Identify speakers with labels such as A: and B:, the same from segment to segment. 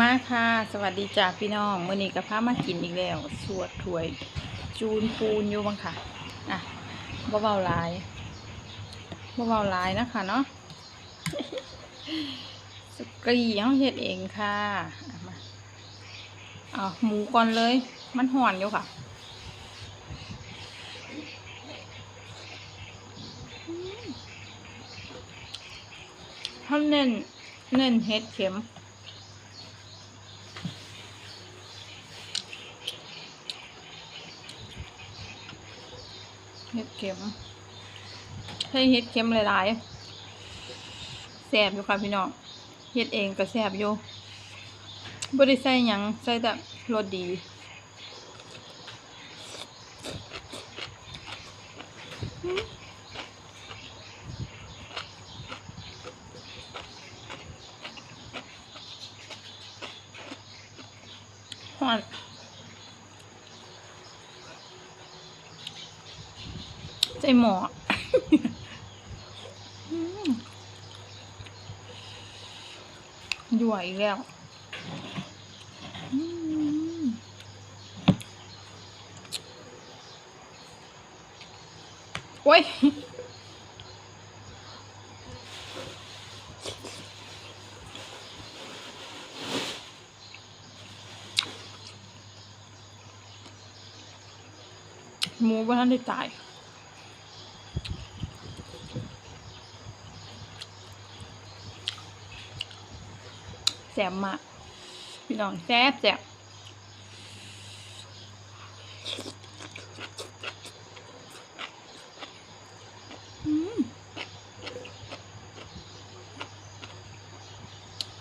A: มาค่ะ สวัสดีจ้าพี่น้องเมื่อนี้กับพามากินอีกแล้ว สวดถวย จูนปูนอยู่บังค่ะ อะบ่เบาหลายบ่เบาหลายนะคะเนาะสกรีเขาเฮ็ดเองค่ะมาเอาหมูก่อนเลย มันห่อนอยู่ค่ะเขาเน้นเน้นเฮ็ดเข็ม เห็ดเข็มให้เห็ดเข็มหลายๆแสบอยู่ค่ะพี่น้องเห็ดเองก็แสบอยู่บริใส่ยังใส่แต่รสดีฮอน ใจหมออืมยั่วอีกแล้วโอ้ยหมูบ้านได้ตาย แสบมากพี่น้องแซ่บแซ่บ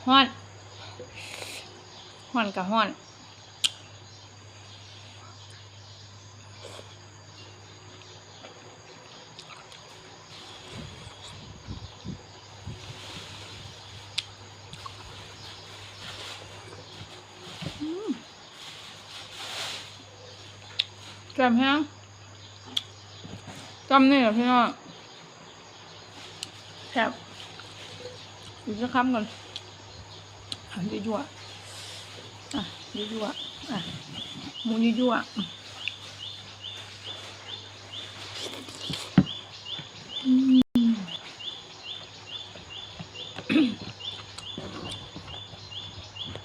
A: ฮ้อนฮ้อนกับฮ้อน แกมแห้งจำนี่เหรอพี่น้องแซ่บอีกสักคำก่อนหันยั่วๆอะยั่วๆอะหมูยั่วๆ